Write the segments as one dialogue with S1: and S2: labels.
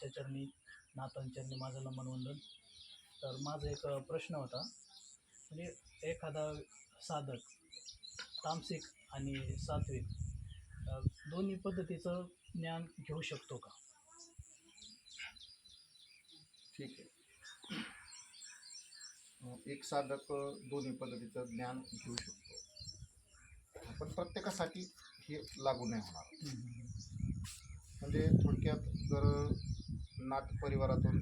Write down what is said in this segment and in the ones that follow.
S1: गुरुंच्या चरणी नाथांच्या चरणी माझं नमन वंदन तर माझा एक प्रश्न होता. म्हणजे एखादा साधक तामसिक आणि सात्विक दोन्ही पद्धतीचं ज्ञान घेऊ शकतो का?
S2: ठीक आहे. एक साधक दोन्ही पद्धतीचं ज्ञान घेऊ शकतो. पण प्रत्येकासाठी हे लागू नाही होणार. म्हणजे थोडक्यात जर नाथ परिवारातून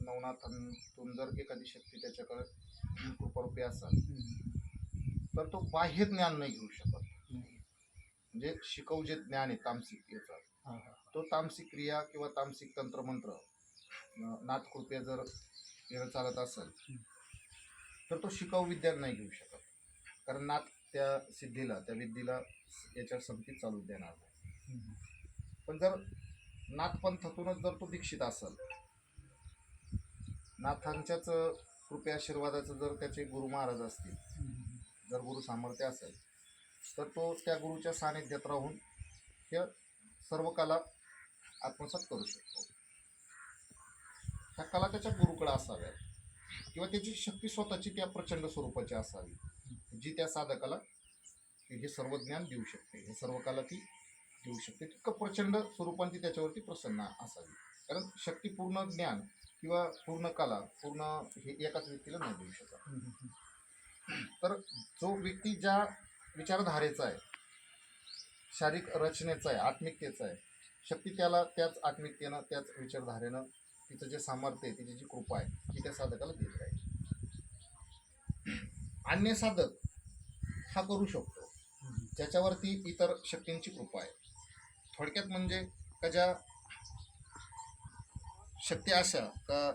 S2: नवनाथांतून जर एखादी शक्ती त्याच्याकडे कृपारूपी असाल तर तो बाह्य ज्ञान नाही घेऊ शकत. म्हणजे शिकवू जे ज्ञान आहे तामसिक याचं तो तामसिक क्रिया किंवा तामसिक तंत्रमंत्र नाथकृपया जर येणं चालत असेल तर तो शिकाऊ विद्या नाही घेऊ शकत. कारण नाथ त्या सिद्धीला त्या विद्धीला याच्या संगतीत चालू देणार नाही. पण जर नाथपंथातूनच जर तो दीक्षित असेल नाथांच्याच कृपया आशीर्वादाचं जर त्याचे गुरु महाराज असतील जर गुरु सामर्थ्य असेल तर तो त्या गुरुच्या सानिध्यात राहून त्या सर्व कला आत्मसात करू शकतो. ह्या कला त्याच्या गुरुकडे असाव्या किंवा त्याची शक्ती स्वतःची त्या प्रचंड स्वरूपाची असावी. जी त्या साधकाला हे सर्व ज्ञान देऊ शकते. हे सर्व कला ती देऊ शकते. तितकं प्रचंड स्वरूपांची त्याच्यावरती प्रसन्न असावी. कारण शक्तीपूर्ण ज्ञान किंवा पूर्ण कला पूर्ण हे एकाच व्यक्तीला नाही देऊ शकत. तर जो व्यक्ती ज्या विचारधारेचा आहे शारीरिक रचनेचा आहे आत्मिकतेचा आहे शक्ती त्याला त्याच आत्मिकतेनं त्याच विचारधारेनं तिचं जे सामर्थ्य आहे तिची जी कृपा आहे ती त्या साधकाला दिली पाहिजे अन्य साधक हा करू शकतो. ज्याच्यावरती इतर शक्तींची कृपा आहे. थोडक्यात म्हणजे का ज्या शक्ती अशा का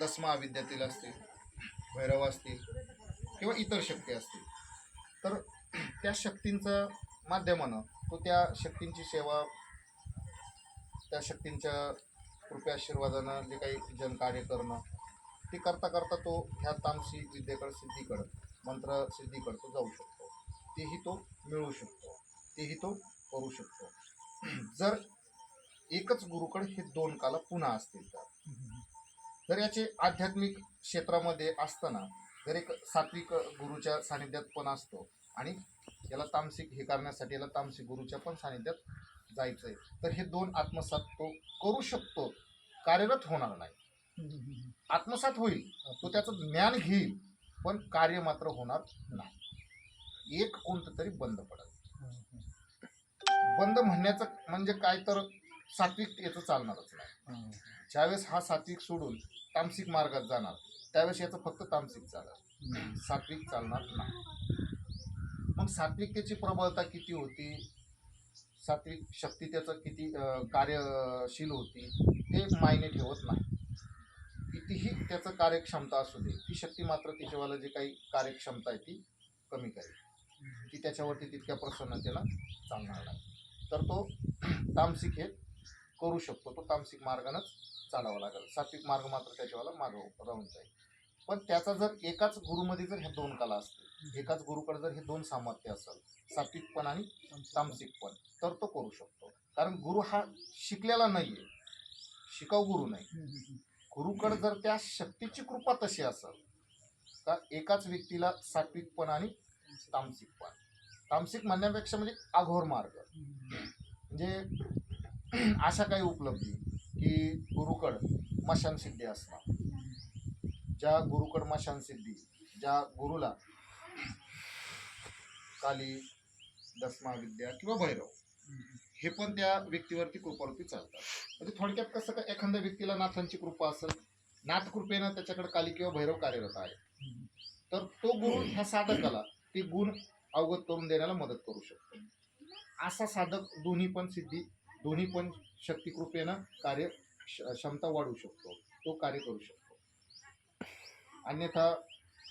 S2: दसमा महाविद्यातील असतील भैरव असतील किंवा इतर शक्ती असतील तर त्या शक्तींचं माध्यमानं तो त्या शक्तींची सेवा त्या शक्तींच्या कृपया आशीर्वादानं जे काही जनकार्य करणं ते करता करता तो ह्या तामसी विद्येकडं सिद्धीकडं मंत्र सिद्धीकडं तो जाऊ शकतो. तेही तो मिळवू शकतो. तेही तो करू शकतो. जर एकच गुरुकड हे दोन काला पुन्हा असतील तर. जर याचे आध्यात्मिक क्षेत्रामध्ये असताना जर एक सात्विक गुरुच्या सानिध्यात पण असतो आणि याला तामसिक हे करण्यासाठी याला तामसिक गुरुच्या पण सानिध्यात जायचं आहे तर हे दोन आत्मसात तो करू शकतो कार्यरत होणार नाही. आत्मसात होईल तो त्याचं ज्ञान घेईल पण कार्य मात्र होणार नाही. एक कोणतं तरी बंद पडेल. बंद म्हणण्याचं म्हणजे काय तर सात्विक याचं चालणारच नाही. ज्यावेळेस हा सात्विक सोडून तामसिक मार्गात जाणार त्यावेळेस याचं फक्त तामसिक चालणार. सात्विक चालणार नाही. मग सात्विकतेची प्रबळता किती होती? सात्विक शक्ती त्याचं किती कार्यशील होती? ते मायने ठेवत नाही. कितीही त्याचं कार्यक्षमता असू दे ती शक्ती मात्र तिच्यावाला जे काही कार्यक्षमता आहे ती कमी करेल. ती त्याच्यावरती तितक्या प्रसन्नतेला चालणार नाही. तर तो तामसिक हे करू शकतो. तो तामसिक मार्गानंच चालावा लागेल. सात्विक मार्ग मात्र त्याच्यावाला मागं राहून जाईल. पण त्याचा जर एकाच गुरुमध्ये जर ह्या दोन कला असतील एकाच गुरुकडे जर हे दोन सामर्थ्य असेल सात्विक पण आणि तामसिक पण तर तो करू शकतो. कारण गुरु हा शिकलेला नाहीये. शिकाऊ गुरु नाही. गुरुकडे जर त्या शक्तीची कृपा तशी असेल का एकाच व्यक्तीला सात्विक पण आणि तामसिक पण. तामसिक म्हणण्यापेक्षा म्हणजे आघोर मार्ग. म्हणजे अशा काही उपलब्धी की गुरुकड मशान सिद्धी असणार. ज्या गुरुकड मशानसिद्धी ज्या गुरुला काली दसमा विद्या किंवा भैरव हे पण त्या व्यक्तीवरती कृपावरती चालतात. म्हणजे थोडक्यात कसं का एखाद्या व्यक्तीला नाथांची कृपा असेल नाथकृपेनं त्याच्याकडे काली किंवा भैरव कार्यरत आहे तर तो गुरु ह्या साधकाला ते गुण अवगत करून देण्याला मदत करू शकतो. असा साधक दोन्ही पण सिद्धी दोन्ही पण शक्तिकृपेनं कार्य क्ष- क्षमता वाढवू शकतो. तो कार्य करू शकतो. अन्यथा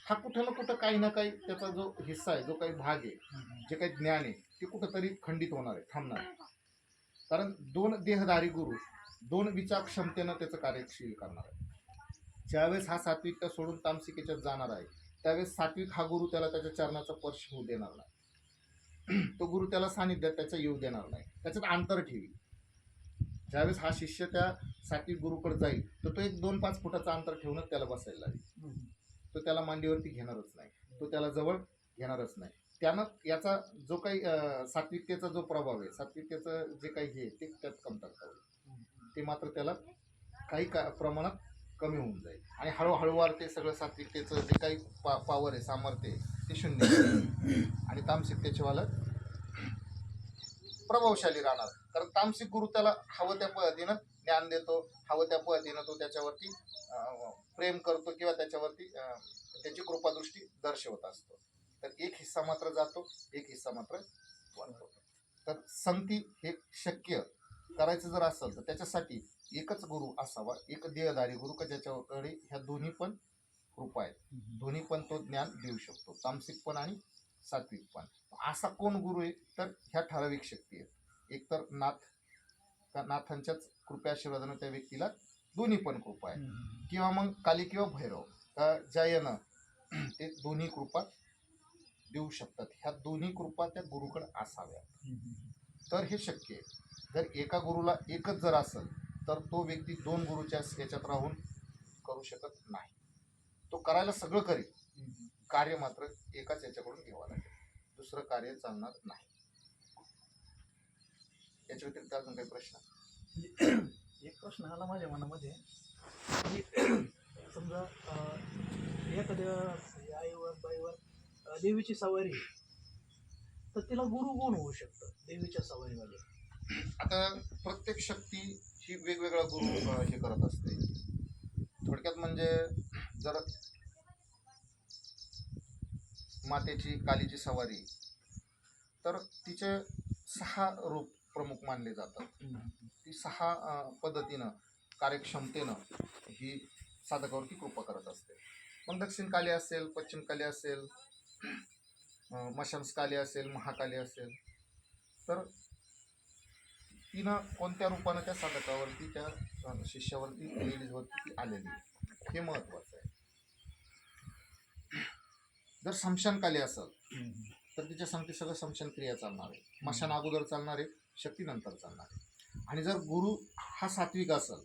S2: हा कुठं ना कुठं काही ना काही त्याचा जो हिस्सा आहे जो काही भाग आहे जे काही ज्ञान आहे ते कुठंतरी खंडित होणार आहे थांबणार आहे. कारण दोन देहधारी गुरु दोन विचार क्षमतेनं त्याचं कार्यशील करणार आहे ज्यावेळेस हा सात्विकता सोडून तामसिकेच्यात जाणार आहे त्यावेळेस सात्विक हा गुरु त्याला त्याच्या चरणाचा स्पर्श होऊ देणार नाही. तो गुरु त्याला सानिध्यात त्याच्या येऊ देणार नाही. त्याच्यात अंतर ठेवी. ज्यावेळेस हा शिष्य त्या सात्विक गुरुकडे जाईल तर तो एक दोन पाच फुटाचं अंतर ठेवूनच त्याला बसायला लागेल. तो त्याला मांडीवरती घेणारच नाही. तो त्याला जवळ घेणारच नाही. त्यानं याचा जो काही सात्विकतेचा जो प्रभाव आहे सात्विकतेचं जे काही हे ते त्यात कमतरता होईल. ते मात्र त्याला काही का प्रमाणात कमी होऊन जाईल. आणि हळूहळूवार ते सगळं सात्विकतेचं जे काही पा पावर आहे सामर्थ्य ते शून्य आणि तामसिकतेचे वाला प्रभावशाली राहणार. कारण तामसिक गुरु त्याला हवं त्या पद्धतीनं ज्ञान देतो हवं त्या पद्धतीनं तो त्याच्यावरती प्रेम करतो किंवा त्याच्यावरती त्याची कृपादृष्टी दर्शवत असतो. तर एक हिस्सा मात्र जातो एक हिस्सा मात्र वाढतो. तर संती हे शक्य करायचं जर असेल तर त्याच्यासाठी एकच गुरु असावा एक देहधारी गुरु का ज्याच्याकडे ह्या दोन्ही पण कृपा आहेत. दोन्ही पण तो ज्ञान देऊ शकतो. तामसिक पण आणि सात्विक पण. असा कोण गुरु आहे? तर ह्या ठराविक शक्ती आहेत. एक तर नाथ त्या नाथांच्याच कृपयाशीर्वादानं त्या व्यक्तीला दोन्ही पण कृपा आहे. किंवा मग काली किंवा भैरव का ज्या यानं ते दोन्ही कृपा देऊ शकतात. ह्या दोन्ही कृपा त्या गुरुकडे असाव्या. तर हे शक्य आहे. जर एका गुरुला एकच जर असेल तर तो व्यक्ती दोन गुरुच्या याच्यात राहून करू शकत नाही. तो करायला सगळं करेल.
S1: हम्म.
S2: कार्य मात्र एकाच याच्याकडून घ्यावं लागेल. दुसरं कार्य चालणार नाही. याच्या व्यतिरिक्त अजून काही प्रश्न?
S1: एक प्रश्न आला माझ्या मनामध्ये. की समजा एखाद्या आईवर बाईवर देवीची सवारी तर तिला गुरु कोण होऊ शकतं देवीच्या सवारीमध्ये?
S2: आता प्रत्येक शक्ती ही वेगवेगळा गुरु हे करत असते. थोडक्यात म्हणजे जर मातेची कालीची सवारी तर तिचे सहा रूप प्रमुख मानले जातात. ती सहा पद्धतीनं कार्यक्षमतेनं ही साधकावरती कृपा करत असते. मग दक्षिण काली असेल पश्चिम काली असेल मशांस काली असेल महाकाली असेल तर तिनं कोणत्या रूपानं त्या साधकावरती त्या शिष्यावरती लेडीजवरती ती आलेली हे महत्त्वाचं आहे. जर समशानकाली असेल तर तिच्या सांगते सगळं शमशान क्रिया चालणार आहे. मशान अगोदर चालणार आहे शक्ती नंतर चालणार आहे. आणि जर गुरु हा सात्विक असेल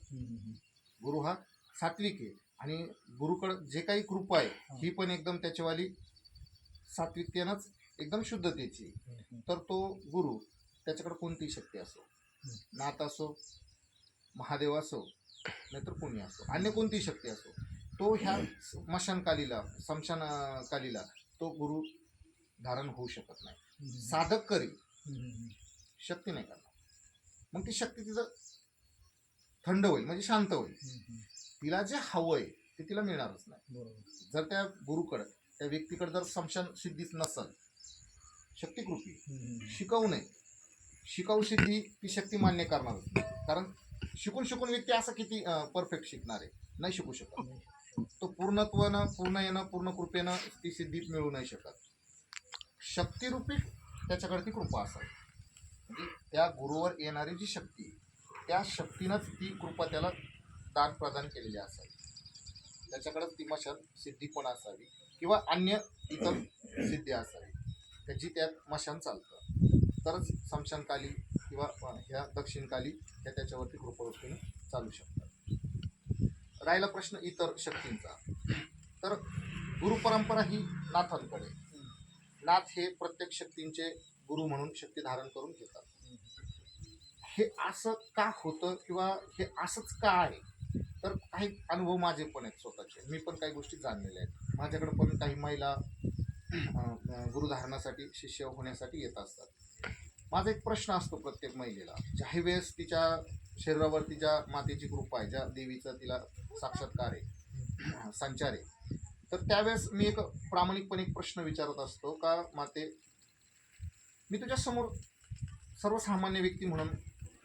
S2: गुरु हा सात्विक आहे आणि गुरुकडं जे काही कृपा आहे ही पण एकदम त्याच्यावाली सात्विकतेनंच एकदम शुद्धतेची तर तो गुरु त्याच्याकडे कोणतीही शक्ती असो. नाथ असो महादेव असो नाहीतर कोणी असो अन्य कोणतीही शक्ती असो तो ह्या स्मशानकालीला कालीला तो गुरु धारण होऊ शकत नाही. साधक करील शक्ती नाही करणार. मग ती शक्ती तिचं थंड होईल म्हणजे शांत होईल. तिला जे हवं आहे ते तिला मिळणारच नाही. जर त्या गुरुकडं त्या व्यक्तीकडे जर समशान सिद्धीच नसल शक्तिकृपी शिकवू नये शिकाऊ सिद्धी ती शक्ती मान्य करणार कारण शिकून शिकून व्यक्ती असं किती परफेक्ट शिकणार आहे. नाही शिकू शकत. तो पूर्णत्वानं पूर्ण येणं पूर्ण कृपेनं ती सिद्धी मिळू नाही शकत. शक्तिरूपी त्याच्याकडे ती कृपा असावी. म्हणजे त्या गुरुवर येणारी जी शक्ती त्या शक्तीनंच ती कृपा त्याला दान प्रदान केलेली असावी. त्याच्याकडं ती मशाल सिद्धी पण असावी किंवा अन्य इतर सिद्धी असावी. त्याची त्यात मशान चालतं. तरच समशानकाली किंवा ह्या दक्षिणकाली ह्या त्याच्यावरती कृपवृत्तीने चालू शकतात. राहिला प्रश्न इतर शक्तींचा. तर गुरुपरंपरा ही नाथांकडे. नाथ हे प्रत्येक शक्तींचे गुरु म्हणून शक्ती धारण करून घेतात. हे असं का होतं किंवा हे असंच का आहे? तर काही अनुभव माझे पण आहेत स्वतःचे. मी पण काही गोष्टी जाणलेल्या आहेत. माझ्याकडे पण काही महिला गुरुधारणासाठी शिष्य होण्यासाठी येत असतात. माझा एक प्रश्न असतो प्रत्येक महिलेला. ज्याही वेळेस तिच्या शरीरावर तिच्या मातेची कृपा आहे ज्या देवीचा तिला साक्षात्कार आहे संचार आहे तर त्यावेळेस मी एक प्रामाणिकपणे एक प्रश्न विचारत असतो का माते मी तुझ्या समोर सर्वसामान्य व्यक्ती म्हणून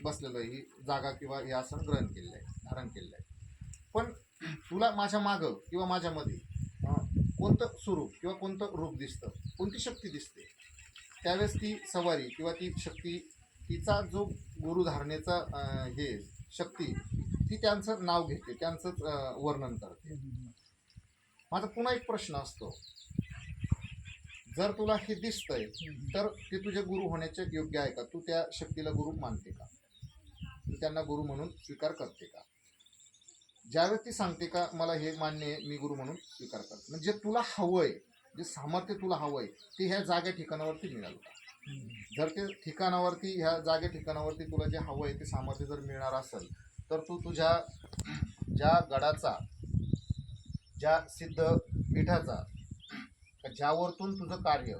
S2: बसलेलो आहे. ही जागा किंवा हे आसन ग्रहण केलेलं आहे धारण केलेलं आहे. पण तुला माझ्या मागं किंवा माझ्यामध्ये कोणतं स्वरूप किंवा कोणतं रूप दिसतं? कोणती शक्ती दिसते? त्यावेळेस ती सवारी किंवा ती शक्ती तिचा जो गुरुधारणेचा धारणेचा हे शक्ती ती त्यांचं नाव घेते त्यांचंच वर्णन करते. माझा पुन्हा एक प्रश्न असतो. जर तुला हे दिसतंय तर ते तुझे गुरु होण्याचे योग्य आहे का? तू त्या शक्तीला गुरु मानते का? तू त्यांना गुरु म्हणून स्वीकार करते का? ज्यावेळेस ती सांगते का मला हे मान्य आहे मी गुरु म्हणून स्वीकार करते. म्हणजे तुला तुला हवंय जे सामर्थ्य तुला हवं आहे ते ह्या जाग्या ठिकाणावरती मिळालं. जर ते ठिकाणावरती ह्या जागे ठिकाणावरती तुला जे हवं आहे ते सामर्थ्य जर मिळणार असेल तर तू तुझ्या ज्या गडाचा ज्या सिद्ध पीठाचा ज्यावरतून तुझं कार्य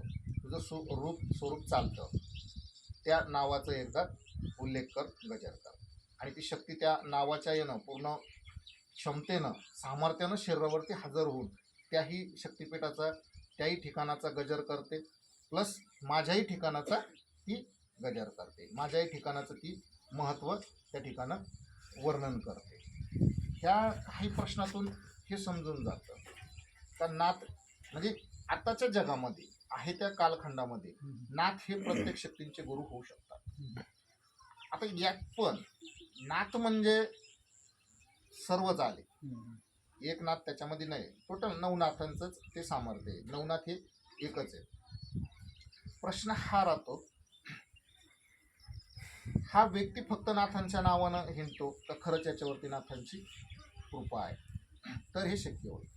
S2: तुझं सु रूप स्वरूप चालतं त्या नावाचं एकदा उल्लेख कर गजर कर. आणि ती शक्ती त्या नावाच्या येणं पूर्ण क्षमतेनं सामर्थ्यानं शरीरावरती हजर होऊन त्याही शक्तिपीठाचा त्याही ठिकाणाचा गजर करते. प्लस माझ्याही ठिकाणाचा ती गजर करते. माझ्याही ठिकाणाचं ती महत्त्व त्या ठिकाणं वर्णन करते. ह्या काही प्रश्नातून हे समजून जातं. का नात म्हणजे आत्ताच्या जगामध्ये आहे त्या कालखंडामध्ये नाथ हे प्रत्येक शक्तींचे गुरु होऊ शकतात. आता यात पण नाथ म्हणजे सर्वच आले. एक नाथ त्याच्यामध्ये नाही. टोटल नवनाथांचंच ते सामर्थ्य आहे. नवनाथ हे एकच आहे. प्रश्न हा राहतो हा व्यक्ती फक्त नाथांच्या नावानं हिंडतो तर खरंच याच्यावरती नाथांची कृपा आहे. तर हे शक्य होईल.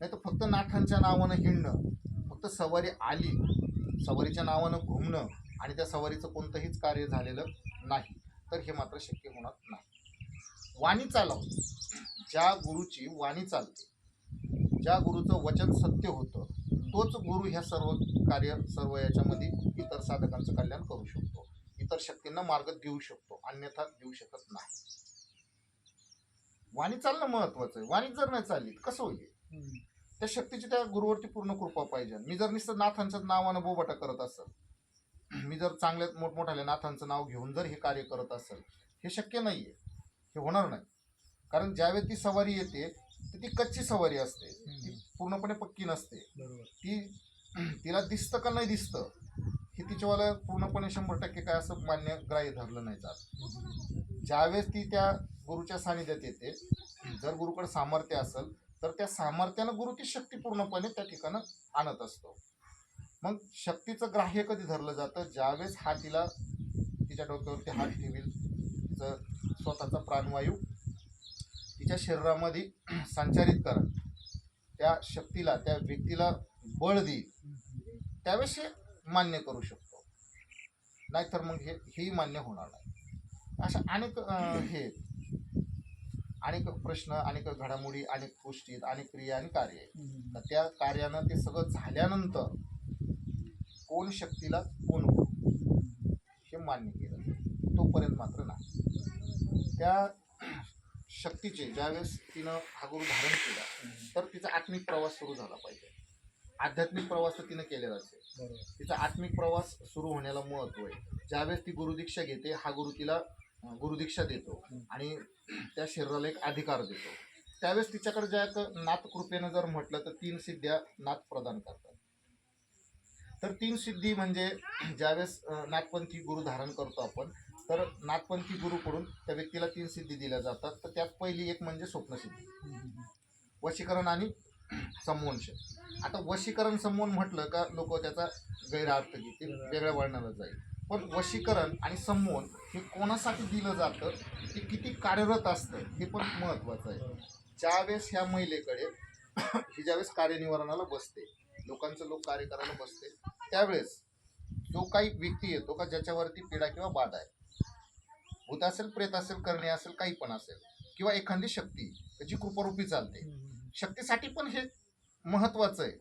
S2: नाही तर फक्त नाथांच्या नावानं हिंडणं फक्त सवारी आली सवारीच्या नावानं घुमणं आणि त्या सवारीचं कोणतंहीच कार्य झालेलं नाही तर हे मात्र शक्य होणार नाही. वाणी चालव. ज्या गुरुची वाणी चालते ज्या गुरुचं वचन सत्य होतं तोच गुरु ह्या सर्व कार्य सर्व याच्यामध्ये इतर साधकांचं कल्याण करू शकतो. इतर शक्तींना मार्ग देऊ शकतो अन्यथा देऊ शकत नाही. वाणी चालणं महत्वाचं आहे. वाणी जर नाही चालली कसं होईल? त्या शक्तीची त्या गुरुवरती पूर्ण कृपा पाहिजे. मी जर नुसतं नाथांचं नावानं बोबाटा करत असेल मी जर चांगल्या मोठमोठ्याल्या नाथांचं नाव घेऊन जर हे कार्य करत असेल हे शक्य नाही आहे हे होणार नाही. कारण ज्यावेळी ती सवारी येते तर ती कच्ची सवारी असते. ती पूर्णपणे पक्की नसते. ती तिला दिसतं का नाही दिसतं हे तिच्यावाला पूर्णपणे शंभर टक्के काय असं मान्य ग्राह्य धरलं नाही जात. ज्यावेळेस ती त्या गुरुच्या सानिध्यात येते जर गुरुकडे सामर्थ्य असेल तर त्या सामर्थ्यानं गुरु ती शक्ती पूर्णपणे त्या ठिकाणं आणत असतो. मग शक्तीचं ग्राह्य कधी धरलं जातं? ज्यावेळेस हा तिला तिच्या डोक्यावरती हात ठेवील तिचं स्वतःचा प्राणवायू तिच्या शरीरामध्ये संचारित करा त्या शक्तीला त्या व्यक्तीला बळ देईल. त्यावेळेस हे मान्य करू शकतो. नाहीतर मग हे हेही मान्य होणार नाही. अशा अनेक हे अनेक प्रश्न अनेक घडामोडी अनेक गोष्टी अनेक क्रिया आणि कार्य तर त्या कार्यानं ते सगळं झाल्यानंतर कोण शक्तीला कोण हे मान्य केलं तोपर्यंत मात्र नाही. त्या शक्तीचे ज्यावेळेस तिनं हा गुरु धारण केला तर तिचा आत्मिक प्रवास सुरू झाला पाहिजे. आध्यात्मिक प्रवास तर तिनं आहे
S1: बरोबर.
S2: तिचा आत्मिक प्रवास सुरू होण्याला महत्त्व आहे. ज्यावेळेस ती गुरुदीक्षा घेते हा गुरु तिला गुरुदीक्षा देतो आणि त्या शरीराला एक अधिकार देतो. त्यावेळेस तिच्याकडे ज्या नाथ कृपेनं जर म्हटलं तर तीन सिद्ध्या नाथ प्रदान करतात. तर तीन सिद्धी म्हणजे ज्यावेळेस नाथपंथी गुरु धारण करतो आपण तर नागपंथी गुरुकडून त्या व्यक्तीला तीन सिद्धी दिल्या जातात. तर त्यात पहिली एक म्हणजे स्वप्नसिद्धी वशीकरण आणि संमोहनश आता वशीकरण संमोहन म्हटलं का लोक त्याचा गैरअर्थ घेतील. वेगळ्या वळणाला जाईल. पण वशीकरण आणि संमोहन हे कोणासाठी दिलं जातं? ते किती कार्यरत असतं? हे पण महत्त्वाचं आहे. ज्यावेळेस ह्या महिलेकडे ही ज्यावेळेस कार्यनिवारणाला बसते लोकांचं लोक कार्य करायला बसते त्यावेळेस जो काही व्यक्ती येतो का ज्याच्यावरती पीडा किंवा बाधा आहे भूत असेल प्रेत असेल करणे असेल काही पण असेल किंवा एखादी शक्ती जी कृपारूपी चालते. शक्तीसाठी पण हे महत्वाचं आहे.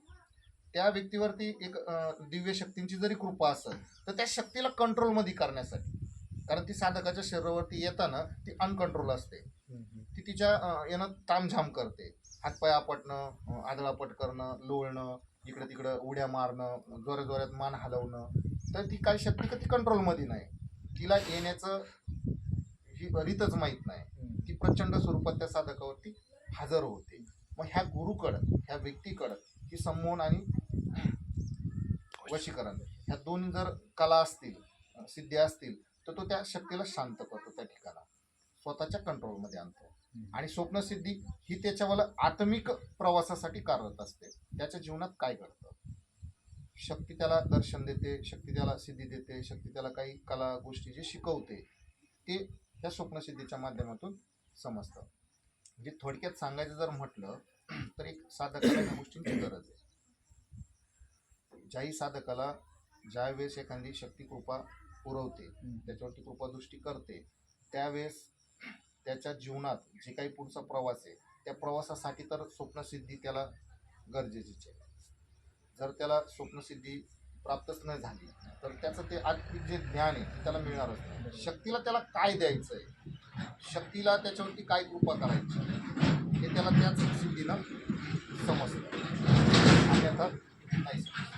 S2: त्या व्यक्तीवरती एक दिव्य शक्तींची जरी कृपा असेल तर त्या शक्तीला कंट्रोलमध्ये करण्यासाठी. कारण ती साधकाच्या शरीरावरती येताना ती अनकंट्रोल असते. ती तिच्या यानं तामझाम करते. हातपाय आपटणं आदळापट करणं लोळणं इकडं तिकडं उड्या मारणं जोऱ्या जोऱ्यात मान हलवणं तर ती काही शक्ती का ती कंट्रोलमध्ये नाही. तिला येण्याचं ही रीतच माहीत नाही ती प्रचंड स्वरूपात त्या साधकावरती हजर होते. मग ह्या गुरुकडं ह्या व्यक्तीकडं ही संमोहन आणि वशीकरण ह्या दोन जर कला असतील सिद्धी असतील तर तो त्या शक्तीला शांत करतो त्या ठिकाणा स्वतःच्या कंट्रोलमध्ये आणतो. आणि स्वप्नसिद्धी ही त्याच्यावाला आत्मिक प्रवासासाठी कार्यरत असते. त्याच्या जीवनात काय घडतं? शक्ती त्याला दर्शन देते शक्ती त्याला सिद्धी देते शक्ती त्याला काही कला गोष्टी जे शिकवते ते त्या स्वप्नसिद्धीच्या माध्यमातून समजतं. म्हणजे थोडक्यात सांगायचं जर म्हटलं तर एक साधकाला ह्या गोष्टींची गरज आहे. ज्याही साधकाला ज्या वेळेस एखादी शक्ती कृपा पुरवते. त्याच्यावरती कृपादृष्टी करते त्यावेळेस त्याच्या जीवनात जे काही पुढचा प्रवास आहे त्या प्रवासासाठी तर स्वप्नसिद्धी त्याला गरजेचीच आहे. जर त्याला स्वप्नसिद्धी प्राप्तच नाही झाली. तर त्याचं ते आत्मिक जे ज्ञान आहे ते त्याला मिळणारच नाही. शक्तीला त्याला काय द्यायचं आहे? शक्तीला त्याच्यावरती काय कृपा करायची हे त्याला त्याच सिद्धीनं समजतं. अन्यथा नाही. समजत.